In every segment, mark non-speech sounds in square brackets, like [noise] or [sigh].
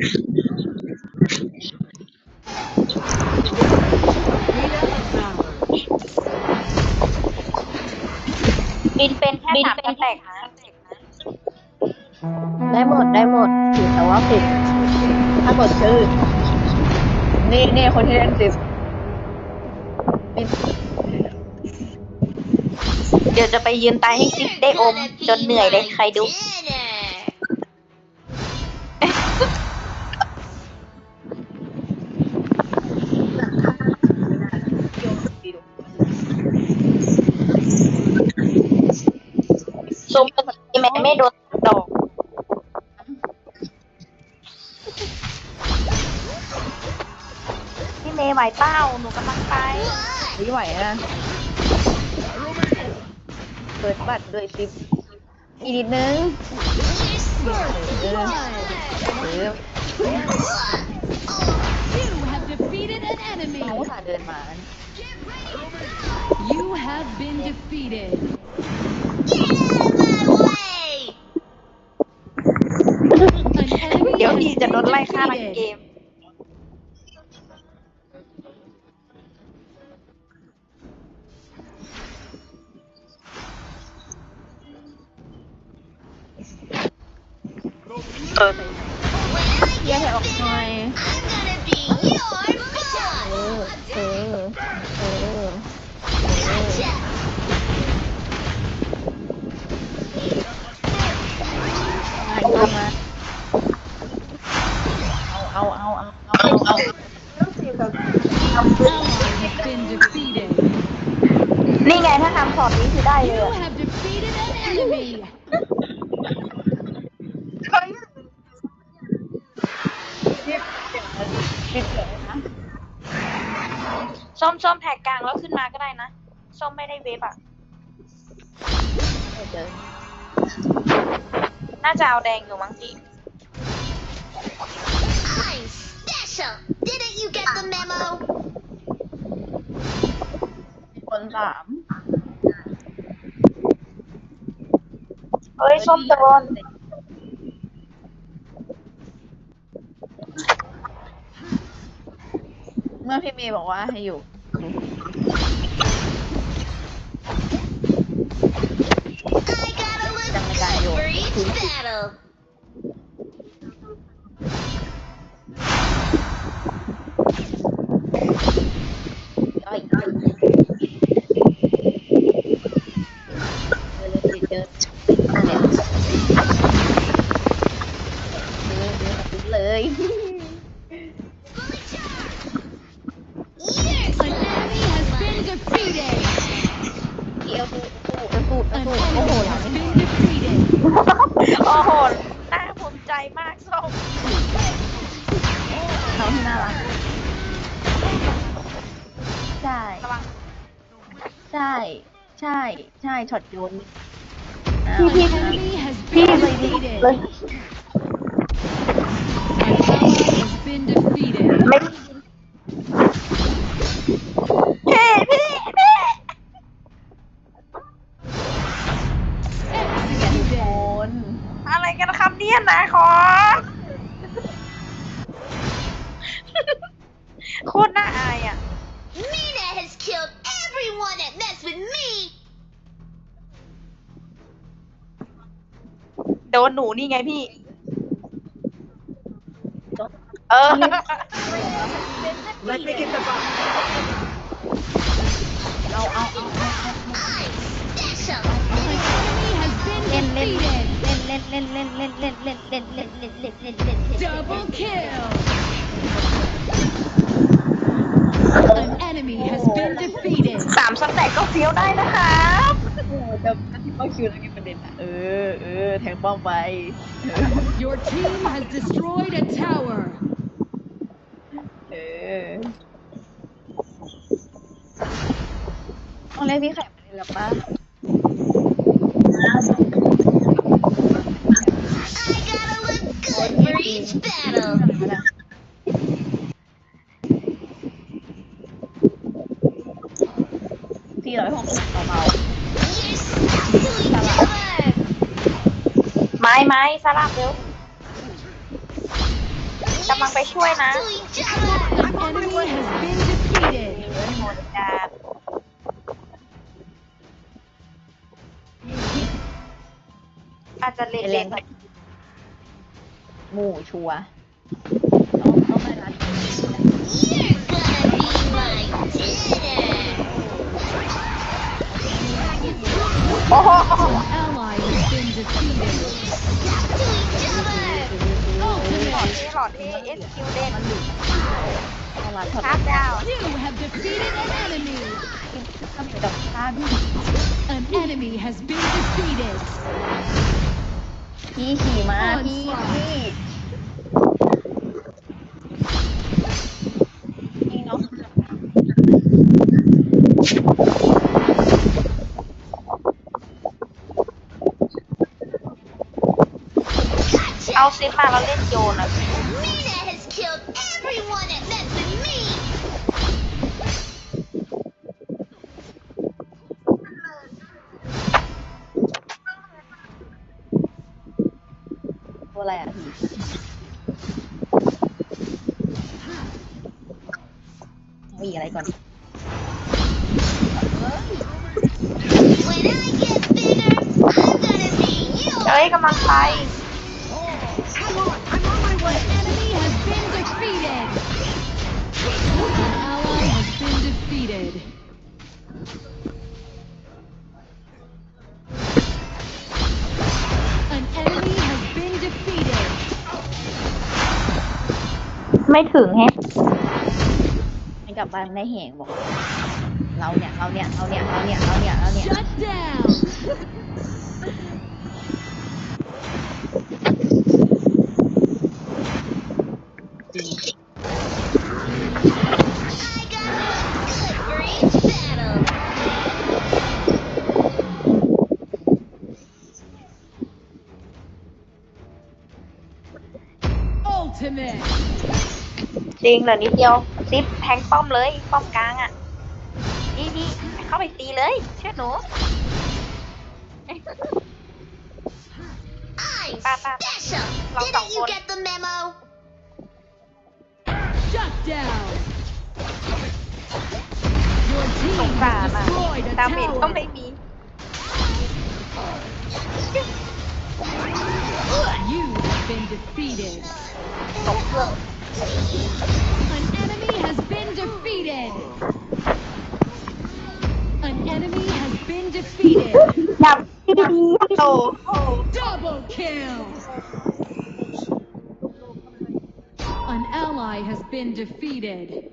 บินเป็นแค่สามสแต็กนะได้หมดได้หมดผิดแต่ว่าผิดถ้ากดชื่อ นี่นี่คนที่เล่นสิบเดี๋ยวจะไปยืนตายให้ซิปได้อม จนเหนื่อยเลยใครดู ไม่โดนดอกพี่เมย์ไหวเป้าหนูกำลังไปไม่ไหวนะเปิดบัตรด้วยสิบอีกนิดนึงเออเออ You have defeated an enemy. น้องอุตส่าห์เดินมา You have been defeated. เดี๋ยวพี่จะโดนไล่ฆ่าทั้งเกม เออแยกให้ออกหน่อยเออเออเออ เอาเอาเอาเอาเอาเนี่ไงถ้าทำสอบนี้คือได้เลย have defeated an enemy. ส้มส้มแท็กกลางแล้วขึ้นมาก็ได้นะ ส้มไม่ได้เวฟอะ น่าจะเอาแดงอยู่มั้งพี่ special. Didn't you get the memo? คนสามเฮ้ยส้มโดนเมื่อพี่เมย์บอกว่าให้อยู่ I gotta look Dang tayo. good for each battle. โอ้โหน่าภูมิใจมากส้มน้องที่น่ารักใช่ใช่ ใช่ ใช่ช็อตโยนอ้าพี่พี่เลยเลยไม่ กันครับเนี่ยนะคอโคตรน่าอายอะ Mina has killed everyone that messed with me. โดนหนูนี่ไงพี่ เออเอาเอาเอา I'm special. เล่นเล่นเล่นเล่นเล่นเล่นเล่นเล่นเล่นเล่นเล่นเล่นเล่นเล่นเล่นเล่น Double kill. An enemy has been defeated. สามสแต็กก็เฟี้ยวได้นะครับโอ้แต่ที่ป้าคิวแล้วมีประเด็นอะเออเออแทงป้อมไป Your team has destroyed a tower. เออต้องเรียกพี่ไข่มาเลยหรอป้า I gotta look good for each battle. สี่ร้อยหกสิบเบา You're stuck to each other. ไม้ไม้สลับเร็ว Let's กำลังไปช่วยนะ To each other. An enemy has been defeated. โหดจัดอาจจะเลไปนแรเลงนไปหมู่ชัวร์ ต้องต้องไปรัด You're gonna be my dinner. โอ้โห Ally has been defeated. Stuck to each other. หลอดเท่หลอดเท่เอสคิวเด่นต้องรัดถอดชาร์จดาว You have defeated an enemy. ทำไปกับข้าพี่ An enemy has been defeated. พี่ขี่มาพี่พี่ เอาซิปมาแล้วเล่นโยนอ่ะ Mina has killed everyone that messed with me. ตัวอะไรอ่ะพี่เอาอีกอะไรก่อน When I get bigger, I'm gonna be you. เฮ้ยกำลังไป ไม่ถึงแฮะให้กลับบ้านได้แหงบอก เราเนี่ย เราเนี่ย เราเนี่ย เราเนี่ย เราเนี่ย เราเนี่ย Shut จริงเหลือนิดเดียวซิปแทงป้อมเลยป้อมกลางอะนี่นี่เข้าไปตีเลย เชื่อหนู I'm Ba, ba, ba. special. Lòng Didn't trọng you quân. get the memo? Shut down. Your สง team สาร has อะ destroyed a ดาเมจก็ tower. ไม่มี You have been defeated. ตกเครื่อง An enemy has been defeated. An enemy has been defeated. Double kill. An ally has been defeated.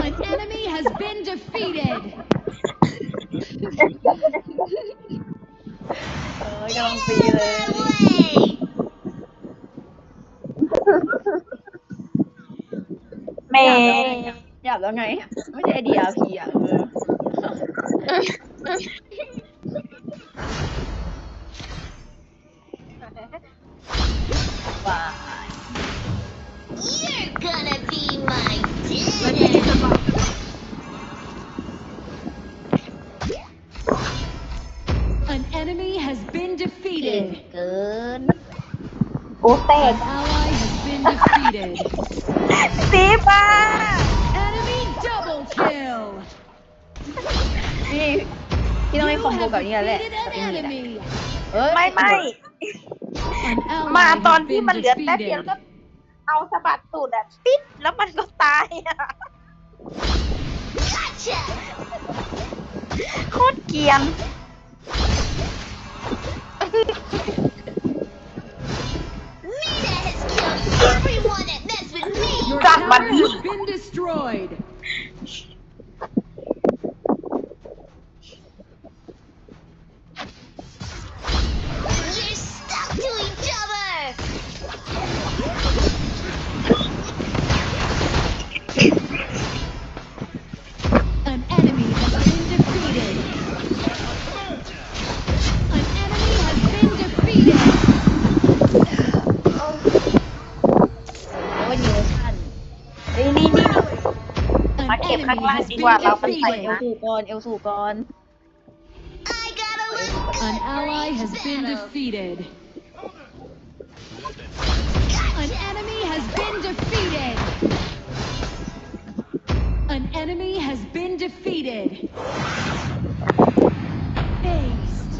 An enemy has been defeated. [laughs] oh, I don't feel it. เลย My way. แม่หยาบแล้วไง ไม่ใช่ DRP อะเออว้าย You're gonna be my dinner. An enemy has been เก่ง defeated. เกิน โอ้แตก An ally has been defeated. ซิปอะ Enemy double kill. พี่พี่ต้องให้ You คอมโบ have กับนี่แหละ defeated กับ an ไอ้นี่แหละ enemy. เอ้ยไม่ไม่ An ally มาตอน has ที่ been มันเหลือแป๊บเดียว defeated. ก็เอาสะบัดตูดอะปิ๊บแล้วมันก็ตายอะ Gotcha. โคตรเกรียน everyone that messed with me. Your Got tower has been destroyed. ข้าง enemy ล่าง has ดี been กว่าเรามันไป เอล นะ defeated. สูก่อนเอลสูก่อน I got a look An good for ally each has been battle. defeated. Gotcha. has been defeated. An enemy has been defeated. Aced.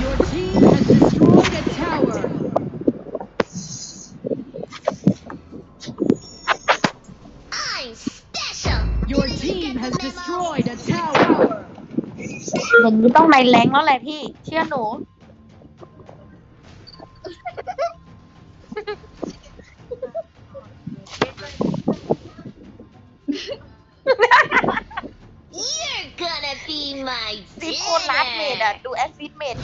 Your team has destroyed a tower. อย่างนี้ต้องในแรงแล้วแหละพี่ เชื่อหนู You're gonna be my ซิปโคนลัดเมดอะ dinner. ดูแอซิดเมด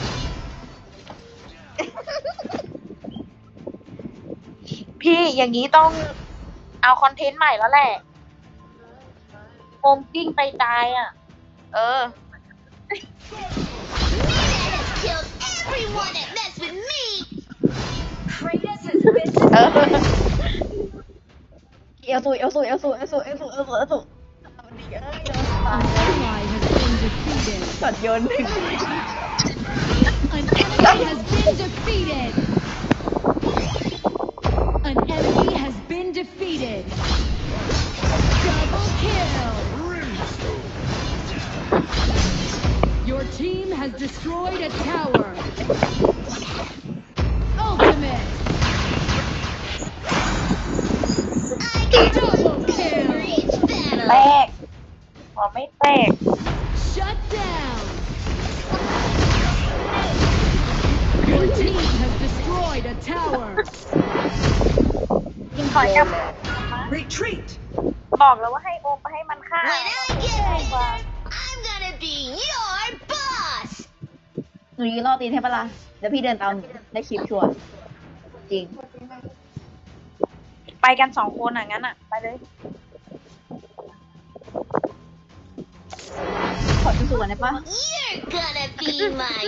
พี่อย่างนี้ต้องเอาคอนเทนต์ใหม่แล้วแหละโฮมกิ้งไปตายอะเออ ตาย An ally has been defeated. ช็อตโยนหนึ่ง An enemy has been defeated. An enemy has been defeated. Double kill. Your team has destroyed a tower. แต battle. กพอไม่แตก Shut down. Your team has destroyed a tower. ยิงถอยกลับ Retreat. บอกแล้วว่าให้โอมไปให้มันฆ่า When I get bigger, I'm gonna be your boss. หนูยืนรอตีนให้ปะล่ะเดี๋ยวพี่เดินตามได้คลิปชัวร์จริง ไปกันสองคนอะงั้นอะ ไปเลย ขอสู้ๆกันได้ปะ You're gonna be my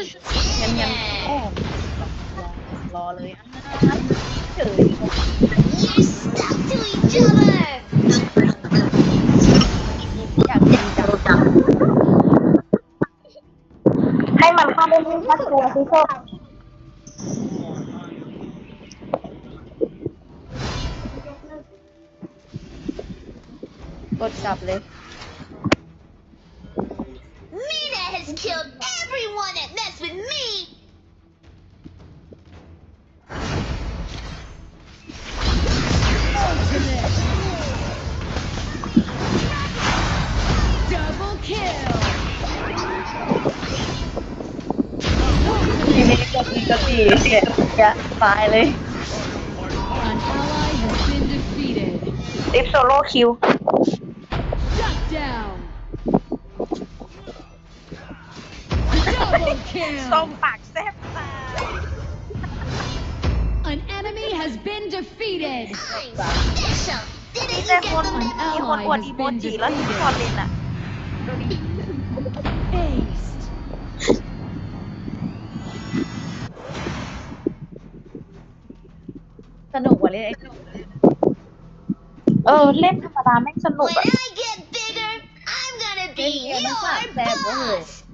งั้นงั้นโอ้ dinner. รอเลยอะเฉย You're stuck to each other. อยากจริงจังให้มันเข้าไปเล่นสักตัวที่ชอบ กดกลับเลย Mina has killed everyone that messed with me. Ultimate. Double kill. ทีนี้ก็ตีก็ตีเนี่ยจะตายเลย An ally has been defeated. ลิฟโซ Double ส้ม kill. ปากแซ่บตาย An enemy has been defeated. I'm special. มี Didn't แต่ you คน get the มี An คน ally อวด has อีโม been จิแล้วที่ defeated. คอนเลนอะดูดิ Aced. สนุกกว่าเล่นไอ้เออเล่นธรรมดาแม่งสนุก When อะ I get bigger, I'm gonna be Hey, yeah, that's your not bad, was it? boss.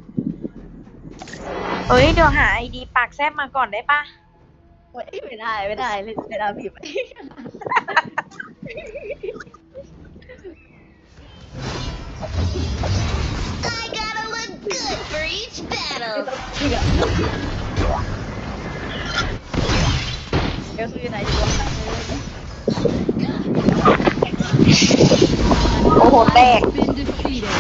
เอ้ยเดี๋ยวหาไอดีปากแซ่บมาก่อนได้ปะโอ๊ยไม่ได้ไม่ได้เล่นไม่ได้ผิด I gotta look good for each battle. เอลซูอยู่ไหนอยู่วะโอ้โหแตก Has been defeated.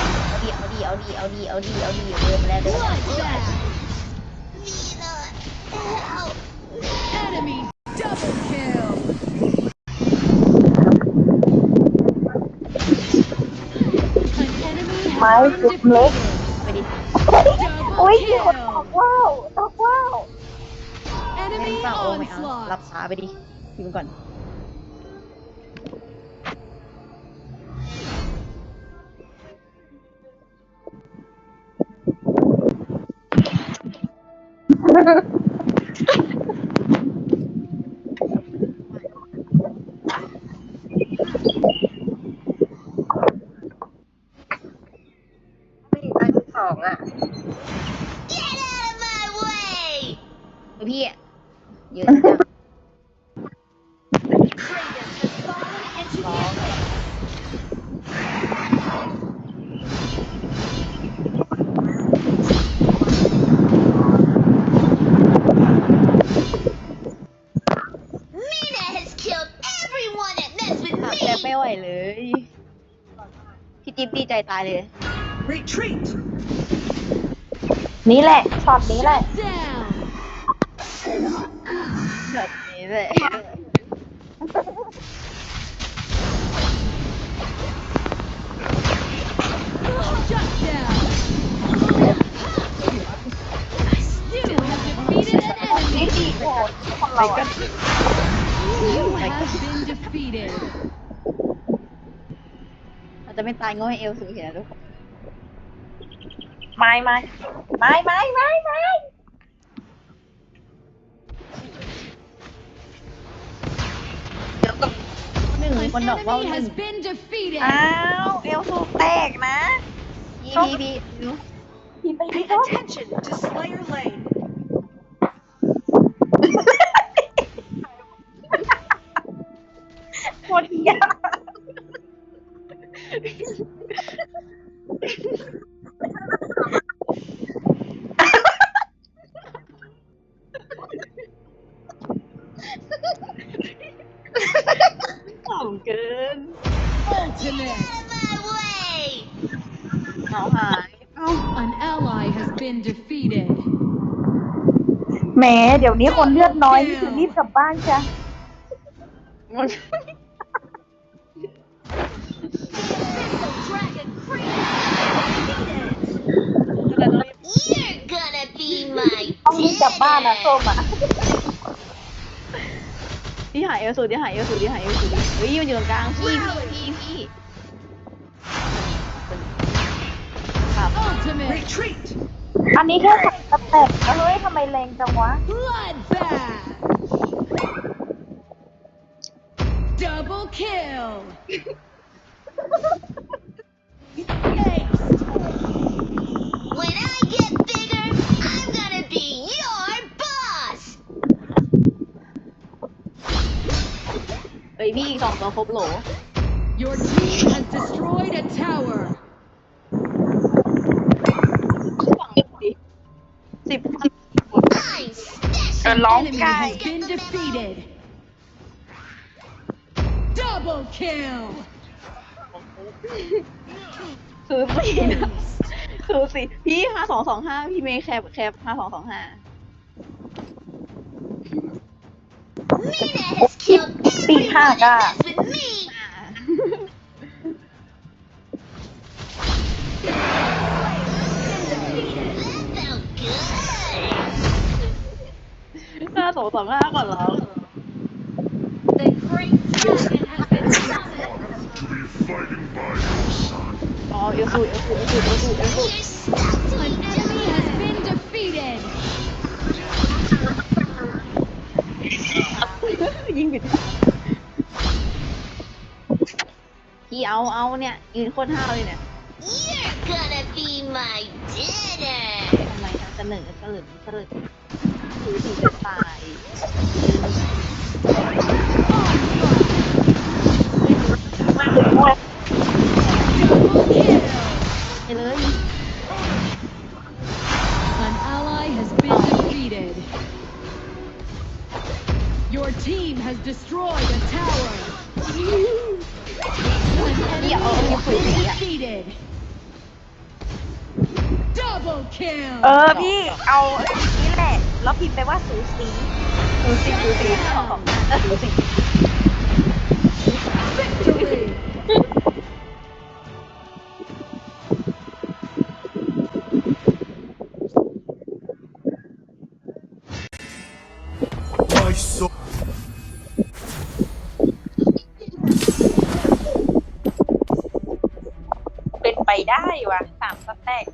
เอาดีเอาดีเอาดีเอาดีเอาดีเอาดีเดินมาแล้วเดินมาแล้ว Bloodbath. Mina, help. Enemy double kill. ไม้จุดเล็ก อุ้ย Double มีคนตอก kill. ว้าวตอกว้าว เล่น Enemy เปล่าโอ้ไม่เอาหลับ onslaught. ตาไปดิพิมพ์ก่อน ไม่ได้ตั้งสองอะ Get out of my way. เออพี่อะเยอะจัง ตายเลย Retreat. นี่แหละช็อตนี้แหละ Down. แบบนี้เลย Shut down. You have defeated an นี่ enemy. ดีโหดของเราอะ You have been defeated. เราจะไม่ตายโง่ให้เอลสูเห็นนะทุกคนไม่ไม่ไม่ไม่ไม่ไม่เดี๋ยวกับหนึ่งมีคน An บอกว่า enemy หนึ่ง has been defeated. อ้าวเอลสูแตกนะ พี่พี่พี่ดูพี่ไป Pay ดู attention to Slayer Lane. ดี๋ยวนี้คนเลือดน้อยนี่คือรีบกลับบ้านจ้ะมัน Dragon Free! แต่ต้องรีบ You're gonna be my ต้องรีบกลับบ้านนะส้มอะพี่หายเอลสูดิหายเอลสูดิหายเอลสูดิเฮ้ยมันอยู่ตรงกลางพี่พี่พี่พี่ครับ Ultimate. Retreat! อันนี้แค่สเต็ปนะเฮ้ยทำไมแรงจังวะ Bloodbath. Double kill. Ace. When I get bigger, I'm gonna be your boss! เฮ้ยพี่อีกสองตัวครบโหล Your team has destroyed a tower. ออ special! ร้อง Enemy ไก่ has been defeated. Double kill. คือสี่นะคือสี่พี่ห้าสองสองห้าพี่เมย์แคปแคปห้าสองสองห้า Mina has killed Big everyone hack, that ah. messed with me! สองสองห้าก่อนแล้ว The great dragon has been summoned! to be fighting by your side. อ๋อเอลสูเอลสูเอลสูเอลสูเอลสู You're stuck to An each enemy other! has been defeated. ยิงผิดพี่เอาเอาเนี่ยยืนโคตรห้าวเลยเนี่ย You're gonna be my dinner! ทำไมนะเสนอเสลิมเสลิมคือสีจะตาย Double kill. ไปเลย An ally has been defeated. Your team has destroyed a tower. An enemy Yeah, oh, has been yeah. defeated. Double kill. เออพี่เอานี่แหละ แล้วพิมพ์ไปว่าสูสีดูสิดูสิห้าสองสองห้าดูสิ Victory. My soul. เป็นไปได้วะสามสเต็ป